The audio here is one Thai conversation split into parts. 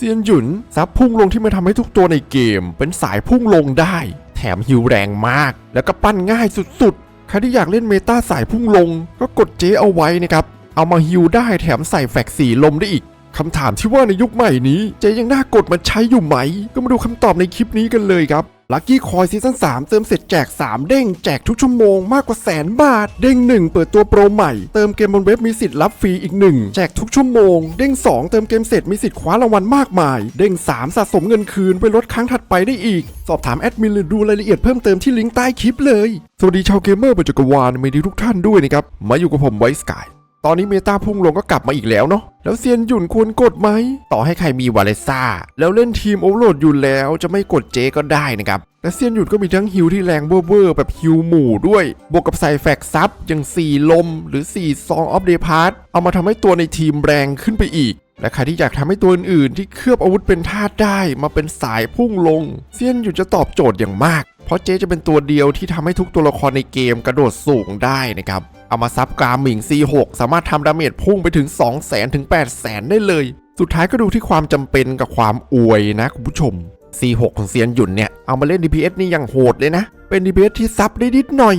เซียนหยุนซับพุ่งลงที่มันทำให้ทุกตัวในเกม เป็นสายพุ่งลงได้ แถมฮิวแรงมาก แล้วก็ปั้นง่ายสุดๆ ใครที่อยากเล่นเมตาสายพุ่งลง ก็กดเจเอาไว้นะครับ เอามาฮิวได้แถมใส่แฟกสีลมได้อีกคำถามที่ว่าในยุคใหม่นี้ เจยังน่ากดมาใช้อยู่ไหม ก็มาดูคำตอบในคลิปนี้กันเลยครับ ลัคกี้คอยซีซั่น3เติมเสร็จแจก 3 เด้ง แจกทุกชั่วโมงมากกว่าแสนบาท เด้ง 1 เปิดตัวโปรใหม่ เติมเกมบนเว็บมีสิทธิ์รับฟรีอีก 1 แจกทุกชั่วโมง เด้ง 2 เติมเกมเสร็จมีสิทธิ์คว้ารางวัลมากมาย เด้ง 3 สะสมเงินคืนไว้ลดครั้งถัดไปได้อีก สอบถามแอดมินหรือดูรายละเอียดเพิ่มเติมที่ลิงก์ใต้คลิปเลย สวัสดีชาวเกมเมอร์บนจักรวาลไม่ดีทุกท่านด้วยนะครับมาอยู่กับผมไวสกาย ตอนนี้เมตาพุ่งลงก็กลับมาอีกแล้วเนาะ แล้วเซียนหยุ่นควรกดไหม ต่อให้ใครมีวาเลซ่า แล้วเล่นทีมโอเวอร์โหลดอยู่แล้วจะไม่กดเจก็ได้นะครับแต่เซียนหยุ่นก็มีทั้งฮิวที่แรงเวอร์ๆแบบฮิวหมู่ด้วย บวกกับใส่แฟกซับอย่าง 4 ลม หรือ 4 ซองออฟเดพาร์ตเอามาทำให้ตัวในทีมแรงขึ้นไปอีกและใครที่อยากทำให้ตัวอื่นๆที่เคลือบอาวุธเป็นธาตุได้มาเป็นสายพุ่งลง เซียนหยุ่นจะตอบโจทย์อย่างมาก เพราะเจจะเป็นตัวเดียวที่ทำให้ทุกตัวละครในเกมกระโดดสูงได้นะครับ เอามาซับกราหมิง C6 สามารถทำดาเมจพุ่งไปถึง2 0 0 0 0 0ถึง8 0 0 0 0 ได้เลย สุดท้ายก็ดูที่ความจำเป็นกับความอวยนะคุณผู้ชม C6 ของเซียนหยุ่นเนี่ย เอามาเล่น DPS นี่ยังโหดเลยนะ เป็น DPS ที่ซับได้นิดหน่อย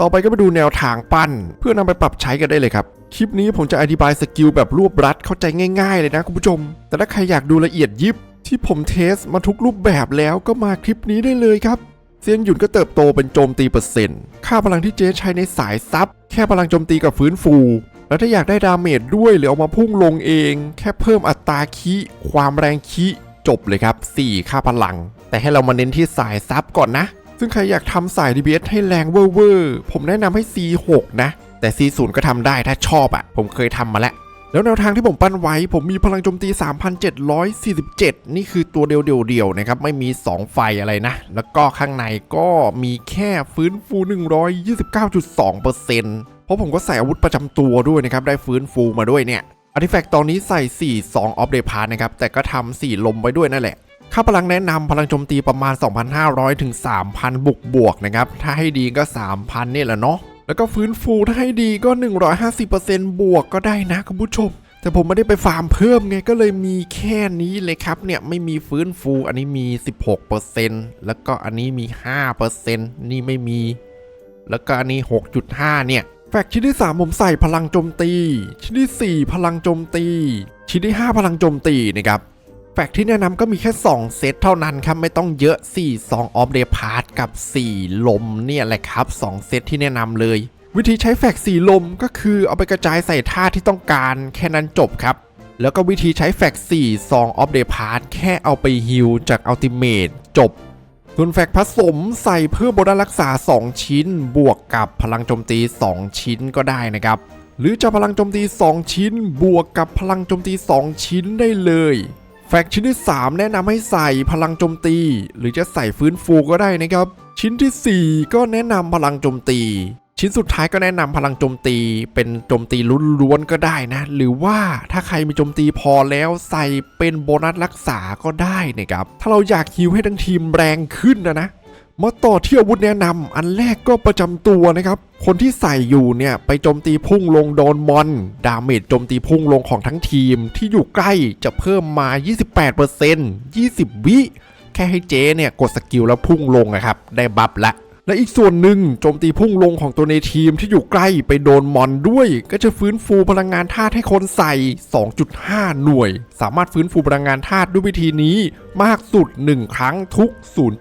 ต่อไปก็มาดูแนวทางปั้น เพื่อนำไปปรับใช้กันได้เลยครับคลิปนี้ผมจะอธิบายสกิลแบบรวบรัดเข้าใจง่ายๆเลยนะคุณผู้ชม แต่ถ้าใครอยากดูละเอียดยิบที่ผมเทสมาทุกรูปแบบแล้วก็มาคลิปนี้ได้เลยครับ เซียนหยุนก็เติบโตเป็นโจมตีเปอร์เซ็นต์ ค่าพลังที่เจ๊ใช้ในสายซับแค่พลังโจมตีกับฟื้นฟู แล้วถ้าอยากได้ดาเมจด้วยหรือเอามาพุ่งลงเอง แค่เพิ่มอัตราคีความแรงคีจบเลยครับ 4 ค่าพลัง แต่ให้เรามาเน้นที่สายซับก่อนนะ ซึ่งใครอยากทำสาย DBS ให้แรงเวอร์ผมแนะนำให้ C6 นะ แต่ C0 ก็ทำได้ถ้าชอบอะ่ะ ผมเคยทำมาแล้ว แล้วแนวทางที่ผมปั้นไว้ ผมมีพลังโจมตี 3,747 นี่คือตัวเดียวๆนะครับ ไม่มี 2 ไฟอะไรนะ แล้วก็ข้างในก็มีแค่ฟื้นฟู 129.2%เพราะผมก็ใส่อาวุธประจำตัวด้วยนะครับ ได้ฟื้นฟูมาด้วยเนี่ยอาร์ติแฟกต์ตอนนี้ใส่ 4 2 ออฟเดพาร์นะครับ แต่ก็ทำ4 ลมไว้ด้วยนั่นแหละค่าพลังแนะนำพลังโจมตีประมาณ 2,500 ถึง 3,000บุกบวกนะครับ ถ้าให้ดีก็ 3,000เนี่ยแหละเนาะ แล้วก็ฟื้นฟูถ้าให้ดีก็ 150%บวกก็ได้นะคุณผู้ชม แต่ผมไม่ได้ไปฟาร์มเพิ่มไงก็เลยมีแค่นี้เลยครับ เนี่ยไม่มีฟื้นฟูอันนี้มี 16%แล้วก็อันนี้มี 5%นี่ไม่มี แล้วก็อันนี้ 6.5 เนี่ยแฟกชิ้นที่ 3 ผมใส่พลังโจมตี ชิ้นที่ 4 พลังโจมตี ชิ้นที่ 5 พลังโจมตีนะครับ แฟกที่แนะนำก็มีแค่ 2 เซตเท่านั้นครับ ไม่ต้องเยอะ 4 2 of d e p a r t กับ 4 ลมเนี่ยแหละครับ 2 เซตที่แนะนำเลย วิธีใช้แฟกต์4ลมก็คือเอาไปกระจายใส่ท่าที่ต้องการแค่นั้นจบครับ แล้วก็วิธีใช้แฟก4 2 of d e p a r t แค่เอาไปฮิลจากอัลติเมตจบส่วนแฟกผสมใส่เพื่อโบนัสรักษา 2 ชิ้น บวกกับพลังโจมตี 2 ชิ้นก็ได้นะครับ หรือจะพลังโจมตี 2 ชิ้น บวกกับพลังโจมตี 2 ชิ้นได้เลย ฟกชิ้นที่ 3 แนะนำให้ใส่พลังโจมตี หรือจะใส่ฟื้นฟูก็ได้นะครับ ชิ้นทีสี่4 ก็แนะนำพลังโจมตี ชิ้นสุดท้ายก็แนะนำพลังโจมตี เป็นโจมตีล้วนๆก็ได้นะ หรือว่าถ้าใครมีโจมตีพอแล้วใส่เป็นโบนัสรักษาก็ได้นะครับถ้าเราอยากฮิวให้ทั้งทีมแรงขึ้นนะนะ มาต่อที่อาวุธแนะนำอันแรกก็ประจำตัวนะครับ คนที่ใส่อยู่เนี่ยไปโจมตีพุ่งลงโดนมอน ดาเมจโจมตีพุ่งลงของทั้งทีมที่อยู่ใกล้จะเพิ่มมา 28% 20 วิ แค่ให้เจเนี่ยกดสกิลแล้วพุ่งลงอะครับ ได้บัฟละ และอีกส่วนหนึ่งโจมตีพุ่งลงของตัวในทีมที่อยู่ใกล้ไปโดนมอนด้วย ก็จะฟื้นฟูพลังงานธาตุให้คนใส่ 2.5 หน่วย สามารถฟื้นฟูพลังงานธาตุด้วยวิธีนี้มากสุด 1 ครั้งทุก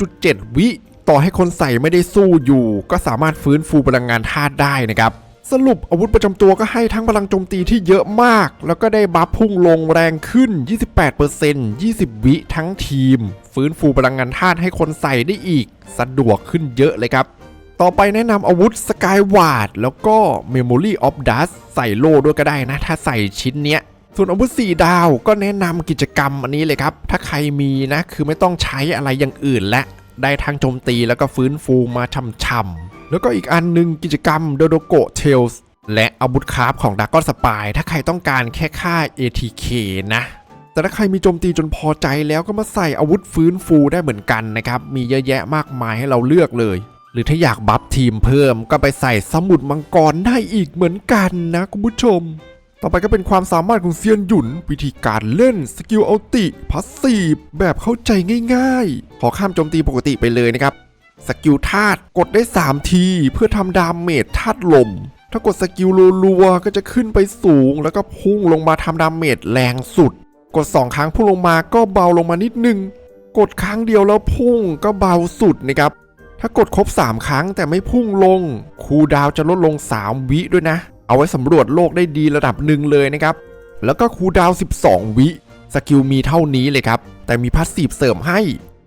0.7 วิ ต่อให้คนใส่ไม่ได้สู้อยู่ ก็สามารถฟื้นฟูพลังงานธาตุได้นะครับสรุปอาวุธประจำตัวก็ให้ทั้งพลังโจมตีที่เยอะมาก แล้วก็ได้บัฟพุ่งลงแรงขึ้น 28% 20 วิทั้งทีม ฟื้นฟูพลังงานธาตุให้คนใส่ได้อีก สะดวกขึ้นเยอะเลยครับ ต่อไปแนะนำอาวุธสกายวาดแล้วก็ Memory of Dust ใส่โล่ด้วยก็ได้นะ ถ้าใส่ชิ้นเนี้ย ส่วนอาวุธ 4 ดาวก็แนะนำกิจกรรมอันนี้เลยครับ ถ้าใครมีนะคือไม่ต้องใช้อะไรอย่างอื่นและ ได้ทั้งโจมตีแล้วก็ฟื้นฟูมาช่ำๆแล้วก็อีกอันหนึ่งกิจกรรมโดโดโกเทลส์และอาวุธคราฟของดากอนสปายถ้าใครต้องการแค่ค่า ATK นะ แต่ถ้าใครมีโจมตีจนพอใจแล้วก็มาใส่อาวุธฟื้นฟูได้เหมือนกันนะครับ มีเยอะแยะมากมายให้เราเลือกเลย หรือถ้าอยากบัฟทีมเพิ่มก็ไปใส่สมุดมังกรได้อีกเหมือนกันนะคุณผู้ชม ต่อไปก็เป็นความสามารถของเซียนหยุน วิธีการเล่นสกิลอัลติพัสซีฟแบบเข้าใจง่ายๆ ขอข้ามโจมตีปกติไปเลยนะครับ สกิลธาตุกดได้ 3 ที เพื่อทำดาเมจธาตุลม ถ้ากดสกิลรัวๆก็จะขึ้นไปสูง แล้วก็พุ่งลงมาทำดาเมจแรงสุด กด 2 ครั้งพุ่งลงมาก็เบาลงมานิดนึง กดครั้งเดียวแล้วพุ่งก็เบาสุดนะครับถ้ากดครบ 3 ครั้งแต่ไม่พุ่งลง คูดาวจะลดลง 3 วิด้วยนะ เอาไว้สำรวจโลกได้ดีระดับหนึ่งเลยนะครับ แล้วก็คูดาว 12 วิสกิลมีเท่านี้เลยครับ แต่มีพัสซีฟเสริมให้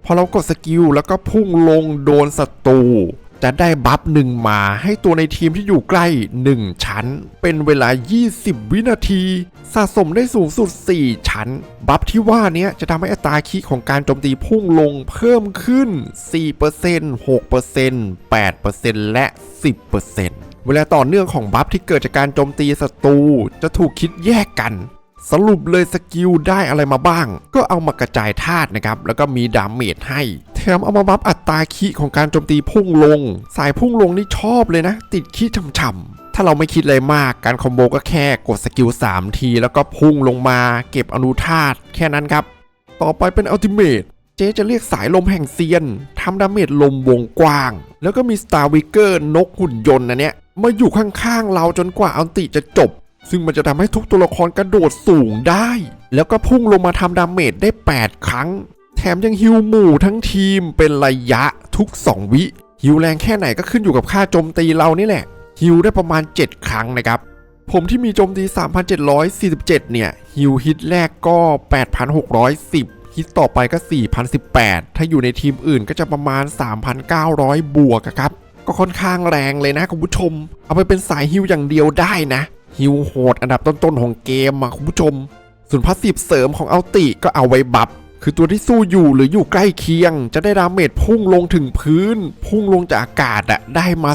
พอเรากดสกิลแล้วก็พุ่งลงโดนศัตรูจะได้บัฟหนึ่งมาให้ตัวในทีมที่อยู่ใกล้ 1 ชั้น เป็นเวลา 20 วินาที สะสมได้สูงสุด 4 ชั้น บัฟที่ว่าเนี้จะทำให้อัตราคีของการโจมตีพุ่งลงเพิ่มขึ้น 4% 6% 8%และ 10% เวลาต่อเนื่องของบัฟที่เกิดจากการโจมตีศัตรูจะถูกคิดแยกกัน สรุปเลยสกิลได้อะไรมาบ้าง ก็เอามากระจายธาตุนะครับ แล้วก็มีดาเมจให้ แถมเอามาบัฟอัตราคีของการโจมตีพุ่งลง สายพุ่งลงนี่ชอบเลยนะ ติดคีช่ำๆถ้าเราไม่คิดอะไรมากการคอมโบก็แค่กดสกิล3ที แล้วก็พุ่งลงมาเก็บอนุธาตุแค่นั้นครับ ต่อไปเป็นอัลติเมทเจ๊จะเรียกสายลมแห่งเซียนทำดาเมจลมวงกว้าง แล้วก็มีสตาร์วิกเกอร์นกหุ่นยนต์นะเนี่ย มาอยู่ข้างๆเราจนกว่าอัลติจะจบ ซึ่งมันจะทำให้ทุกตัวละครกระโดดสูงได้ แล้วก็พุ่งลงมาทำดาเมจได้ 8 ครั้ง แถมยังฮิวหมู่ทั้งทีมเป็นระยะทุก 2 วิฮิวแรงแค่ไหนก็ขึ้นอยู่กับค่าโจมตีเรานี่แหละฮิวได้ประมาณ 7 ครั้งนะครับ ผมที่มีโจมตี 3,747 เนี่ยฮิวฮิตแรกก็ 8,610 ฮิตต่อไปก็ 4,018 ถ้าอยู่ในทีมอื่นก็จะประมาณ 3,900 บวกครับ ก็ค่อนข้างแรงเลยนะคุณผู้ชม เอาไปเป็นสายฮิวอย่างเดียวได้นะ ฮิวโหดอันดับต้นๆของเกมอะคุณผู้ชม ส่วนพาสซีฟเสริมของเอัลติก็เอาไว้บัฟคือตัวที่สู้อยู่หรืออยู่ใกล้เคียง จะได้ดาเมจพุ่งลงถึงพื้น พุ่งลงจากอากาศอะได้มา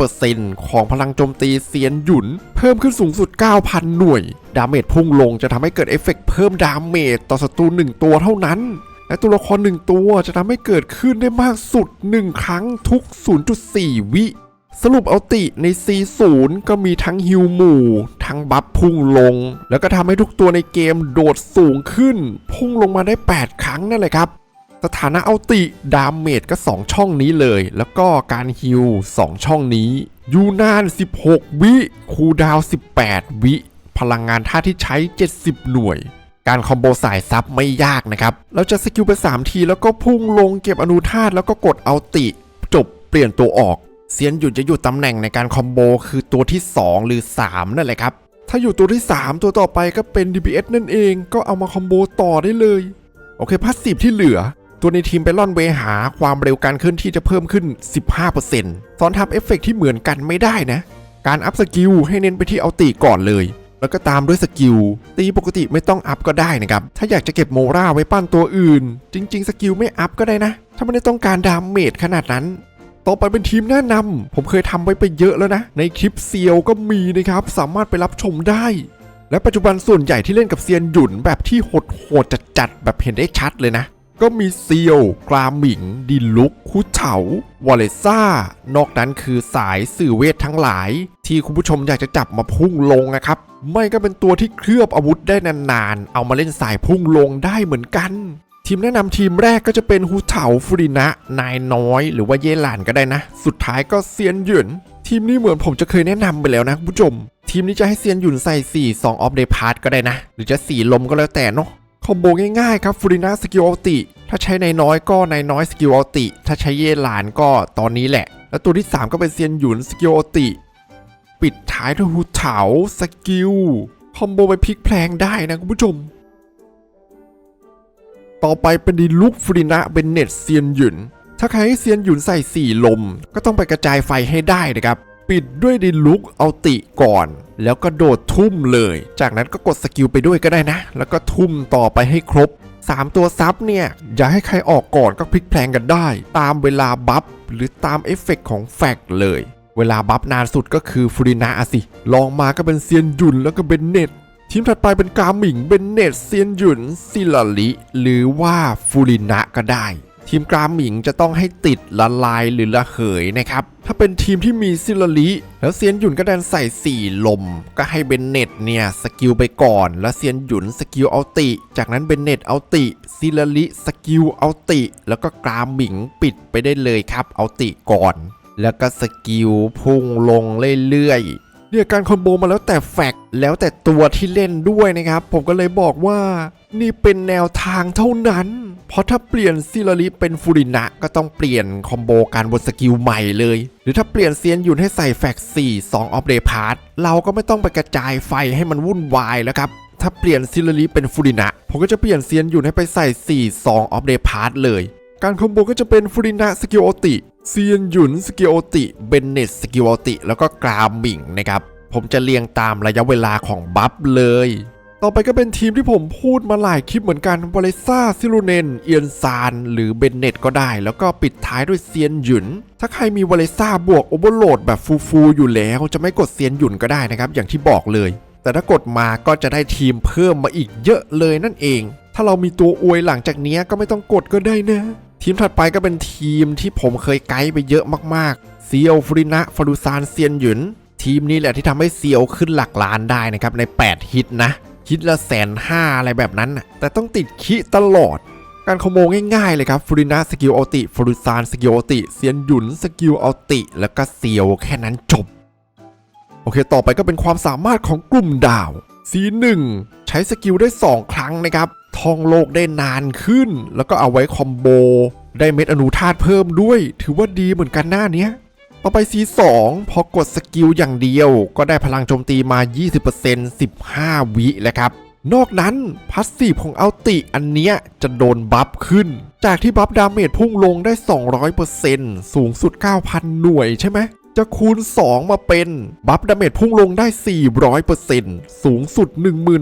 200%ของพลังโจมตีเซียนหยุน เพิ่มขึ้นสูงสุด 9,000 หน่วย ดาเมจพุ่งลงจะทำให้เกิดเอฟเฟกต์เพิ่มดาเมจต่อศัตรู1ตัวเท่านั้น และตัวละครหนึ่งตัวจะทำให้เกิดขึ้นได้มากสุด 1 ครั้งทุก 0.4 วิ สรุปเอาติใน C0 ก็มีทั้งฮิวหมู่ ทั้งบัฟพุ่งลง แล้วก็ทำให้ทุกตัวในเกมโดดสูงขึ้น พุ่งลงมาได้ 8 ครั้งนั่นแหละครับ สถานะเอาติดาเมจก็ 2 ช่องนี้เลย แล้วก็การฮิว 2 ช่องนี้ ยู่นาน 16 วิ คูดาว 18 วิ พลังงานท่าที่ใช้ 70 หน่วย การคอมโบสายซับไม่ยากนะครับเราจะสกิลไป 3 ทีแล้วก็พุ่งลงเก็บอนุธาตุแล้วก็กดเอาติจบเปลี่ยนตัวออกเซียนหยุดจะอยู่ตำแหน่งในการคอมโบคือตัวที่ 2 หรือ 3 นั่นแหละครับ ถ้าอยู่ตัวที่ 3 ตัวต่อไปก็เป็น DPS นั่นเองก็เอามาคอมโบต่อได้เลย โอเคพาสซีฟที่เหลือ ตัวในทีมไปล่อนเวหาความเร็วการเคลื่อนที่จะเพิ่มขึ้น 15%ซ้อนทับเอฟเฟกต์ที่เหมือนกันไม่ได้นะ การอัพสกิลให้เน้นไปที่เอาตีก่อนเลย แล้วก็ตามด้วยสกิล ตีปกติไม่ต้องอัพก็ได้นะครับ ถ้าอยากจะเก็บโมราไว้ปั้นตัวอื่น จริง ๆ สกิลไม่อัพก็ได้นะ ถ้าไม่ได้ต้องการดาเมจขนาดนั้นต่อไปเป็นทีมแนะนำผมเคยทำไว้ไปเยอะแล้วนะ ในคลิปเซียวก็มีนะครับ สามารถไปรับชมได้ และปัจจุบันส่วนใหญ่ที่เล่นกับเซียนหยุนแบบที่โหดๆจัดๆแบบเห็นได้ชัดเลยนะ ก็มีเซียวกราหมิง ดินลุกคุเฉาวอลเลซ่า นอกนั้นคือสายสื่อเวททั้งหลาย ที่คุณผู้ชมอยากจะจับมาพุ่งลงนะครับ ไม่ก็เป็นตัวที่เคลือบอาวุธได้นานๆ เอามาเล่นสายพุ่งลงได้เหมือนกัน ทีมแนะนำทีมแรกก็จะเป็นฮูเฉาฟรินะ นายน้อย หรือว่าเยหลานก็ได้นะ สุดท้ายก็เซียนหยุนทีมนี้เหมือนผมจะเคยแนะนำไปแล้วนะคุณผู้ชม ทีมนี้จะให้เซียนหยุนใส่4 2ออฟเดพาร์ตก็ได้นะ หรือจะ4ลมก็แล้วแต่เนาะ คอมโบง่ายๆครับฟูรินะสกิลอัลติถ้าใช้ในน้อยก็ในน้อยสกิลอัลติถ้าใช้เยหลานก็ตอนนี้แหละ แล้วตัวที่ 3 ก็เป็นเซียนหยุนสกิลอัลติปิดท้ายด้วยฮูเฉาสกิลคอมโบไปพลิกแพลงได้นะคุณผู้ชม ต่อไปเป็นดีลุกฟูรินะเบนเน็ตเซียนหยุนถ้าใครให้เซียนหยุนใส่ 4 ลม ก็ต้องไปกระจายไฟให้ได้นะครับ ปิดด้วยดีลุกเอาติก่อน แล้วก็โดดทุ่มเลย จากนั้นก็กดสกิลไปด้วยก็ได้นะ แล้วก็ทุ่มต่อไปให้ครบ 3 ตัวซับเนี่ย อย่าให้ใครออกก่อนก็พลิกแพลงกันได้ ตามเวลาบัฟหรือตามเอฟเฟกต์ของแฟกเลย เวลาบัฟนานสุดก็คือฟูรินะอสิลองมาก็เป็นเซียนหยุนแล้วก็เบนเนตทีมถัดไปเป็นกาหมิงเบนเนตเซียนหยุนซิลลิ หรือว่าฟูรินะก็ได้ ทีมกราหมิงจะต้องให้ติดละลายหรือละเหยนะครับ ถ้าเป็นทีมที่มีซิลลิแล้วเซียนหยุนก็ดันใส่4ลม ก็ให้เบนเน็ตเนี่ยสกิลไปก่อน แล้วเซียนหยุนสกิลเอาติ จากนั้นเบนเน็ตเอาติซิลลิสกิลเอาติ แล้วก็กราหมิงปิดไปได้เลยครับเอาติก่อน แล้วก็สกิลพุ่งลงเรื่อยๆเนี่ยการคอมโบมาแล้วแต่แฟกต์แล้วแต่ตัวที่เล่นด้วยนะครับ ผมก็เลยบอกว่า นี่เป็นแนวทางเท่านั้น เพราะถ้าเปลี่ยนซิลลิเป็นฟูรินะก็ต้องเปลี่ยนคอมโบการบนสกิลใหม่เลย หรือถ้าเปลี่ยนเซียนหยุนให้ใส่แฟกต์4 2องออฟเดพาร์ตเราก็ไม่ต้องไปกระจายไฟให้มันวุ่นวายแล้วครับ ถ้าเปลี่ยนซิลลิเป็นฟูรินะผมก็จะเปลี่ยนเซียนหยุนให้ไปใส่4 2ออฟเดพาร์ตเลย การคอมโบก็จะเป็นฟูรินะสกิลโอติเซียนหยุนสกิลโอติ เบนเนตสกิลโอติ แล้วก็กรามิงนะครับ ผมจะเรียงตามระยะเวลาของบัฟเลย ต่อไปก็เป็นทีมที่ผมพูดมาหลายคลิปเหมือนกันวาเลซ่าซิลูเนน เอียนซาน หรือเบนเนตก็ได้ แล้วก็ปิดท้ายด้วยเซียนหยุน ถ้าใครมีวาเลซ่าบวกโอเวอร์โหลดแบบฟูๆอยู่แล้ว จะไม่กดเซียนหยุนก็ได้นะครับ อย่างที่บอกเลย แต่ถ้ากดมาก็จะได้ทีมเพิ่มมาอีกเยอะเลยนั่นเอง ถ้าเรามีตัวอวยหลังจากนี้ก็ไม่ต้องกดก็ได้นะ ทีมถัดไปก็เป็นทีมที่ผมเคยไกด์ไปเยอะมากๆเซียวฟรินะฟารุซานเซียนหยุนทีมนี้แหละที่ทำให้เซียวขึ้นหลักล้านได้นะครับใน 8 ฮิตนะ ฮิตละแสนห้าอะไรแบบนั้นน่ะแต่ต้องติดคิตลอด การขโมยง่ายๆเลยครับฟรินะสกิลอัลติฟารุซานสกิลอัลติเซียนหยุนสกิลอัลติแล้วก็เซียวแค่นั้นจบ โอเค ต่อไปก็เป็นความสามารถของกลุ่มดาว C1 ใช้สกิลได้ 2 ครั้งนะครับท่องโลกได้นานขึ้น แล้วก็เอาไว้คอมโบ ได้เม็ดอนุธาตุเพิ่มด้วย ถือว่าดีเหมือนกันหน้าเนี้ย ต่อไป C2 พอกดสกิลอย่างเดียว ก็ได้พลังโจมตีมา 20% 15 วิแล้วครับ นอกนั้นพัสซีฟของอัลติอันเนี้ยจะโดนบัฟขึ้น จากที่บัฟดาเมจพุ่งลงได้ 200%สูงสุด 9,000 หน่วยใช่ไหมจะคูณ 2 มาเป็น บัฟดาเมจพุ่งลงได้ 400%สูงสุด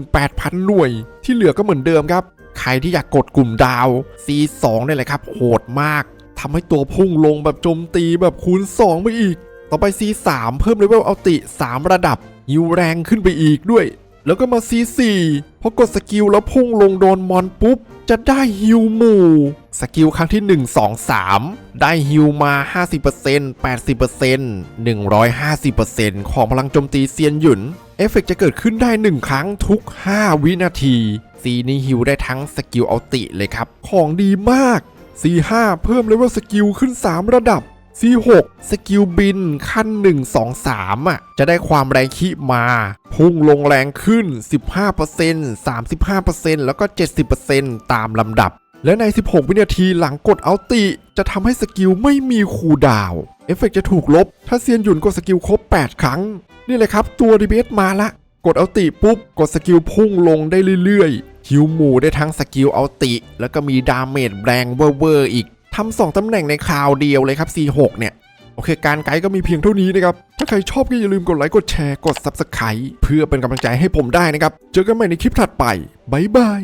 18,000 หน่วย ที่เหลือก็เหมือนเดิมครับ ใครที่อยากกดกลุ่มดาว C2 นี่แหละครับ โหดมาก ทำให้ตัวพุ่งลงแบบโจมตีแบบคูณ 2 ไปอีก ต่อไป C3 เพิ่มเลเวลเอัลติ 3 ระดับฮิวแรงขึ้นไปอีกด้วย แล้วก็มา C4 พอกดสกิลแล้วพุ่งลงโดนมอนปุ๊บ จะได้ฮิวหมู่สกิลครั้งที่ 1 2 3 ได้ฮิวมา 50% 80% 150%ของพลังโจมตีเซียนหยุน เอฟเฟกต์จะเกิดขึ้นได้ 1 ครั้งทุก 5 วินาที ซีนี้ฮิวได้ทั้งสกิลอัลติเลยครับ ของดีมาก C5 เพิ่มเลเวลสกิลขึ้น 3 ระดับ C6 สกิลบินขั้น 1 2 3อะจะได้ความแรงคิมา พุ่งลงแรงขึ้น 15% 35%แล้วก็ 70%ตามลำดับ และใน 16 วินาทีหลังกดเอัลติ จะทำให้สกิลไม่มีคูดาวเอฟเฟกต์จะถูกลบ ถ้าเซียนหยุนกดสกิลครบ 8 ครั้ง นี่เลยครับตัวรีเบสมาละ กดเอัลติปุ๊บ กดสกิลพุ่งลงได้เรื่อย ฮิวหมูได้ทั้งสกิลอัลติ แล้วก็มีดาเมจแรงเวอร์อีกทำสองตำแหน่งในคราวเดียวเลยครับ C6 เนี่ยโอเค การไกด์ก็มีเพียงเท่านี้นะครับ ถ้าใครชอบก็อย่าลืมกดไลค์กดแชร์กด Subscribe เพื่อเป็นกำลังใจให้ผมได้นะครับ เจอกันใหม่ในคลิปถัดไป บ๊ายบาย